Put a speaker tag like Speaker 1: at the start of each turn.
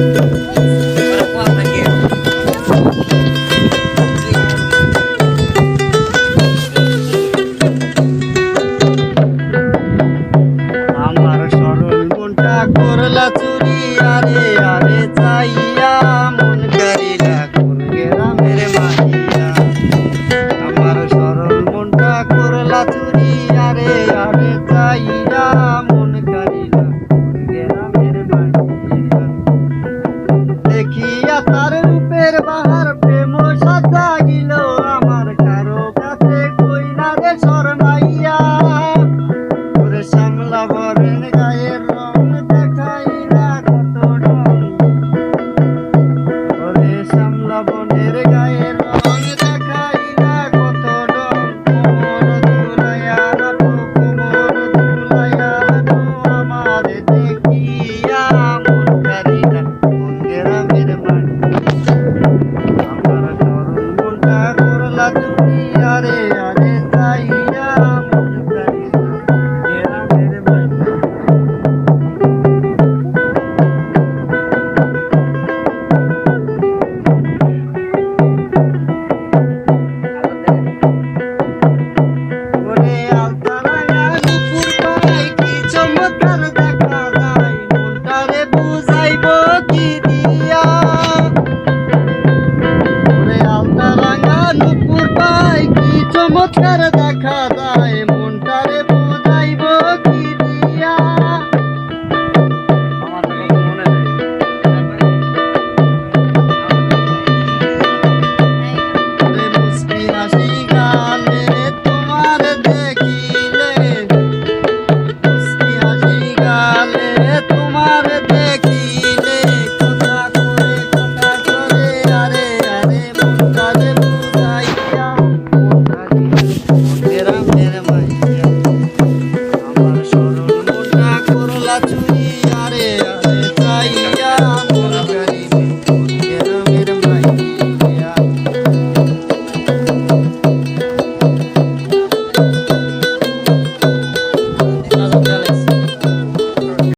Speaker 1: Thank you. বাহার আর দেখা যায়।